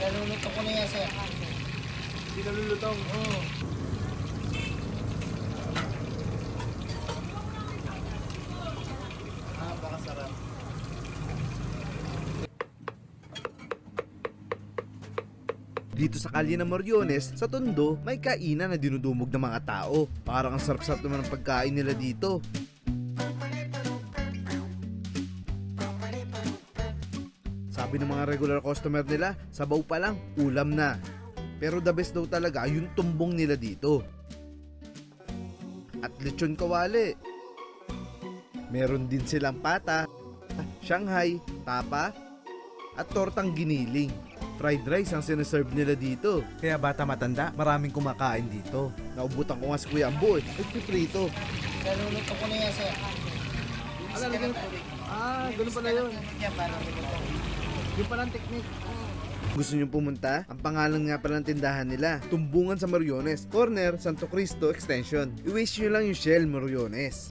Naluluto ko na yan, sir. Hindi nalulutong. Oo. Ah, baka sarap. Dito sa kalye ng Moriones, sa Tondo, may kainan na dinudumog ng mga tao. Parang ang sarap-sarap naman ng pagkain nila dito. Sabi ng mga regular customer nila, sabaw pa lang, ulam na. Pero the best daw talaga yung tumbong nila dito. At lechon kawali. Meron din silang pata, Shanghai, tapa, at tortang giniling. Fried rice ang sinaserve nila dito. Kaya bata matanda, maraming kumakain dito. Naubutan ko nga si Kuya Ambo eh. Nagpiprito. Naluluto ko na yan, sir. Ah, Ah, ganun pala yun. Yan, parang luto. Yung palang technique. Gusto nyo pumunta? Ang pangalan nga pala ng tindahan nila, Tumbungan sa Moriones, Corner, Santo Cristo Extension. I-wish nyo lang yung Shell Moriones.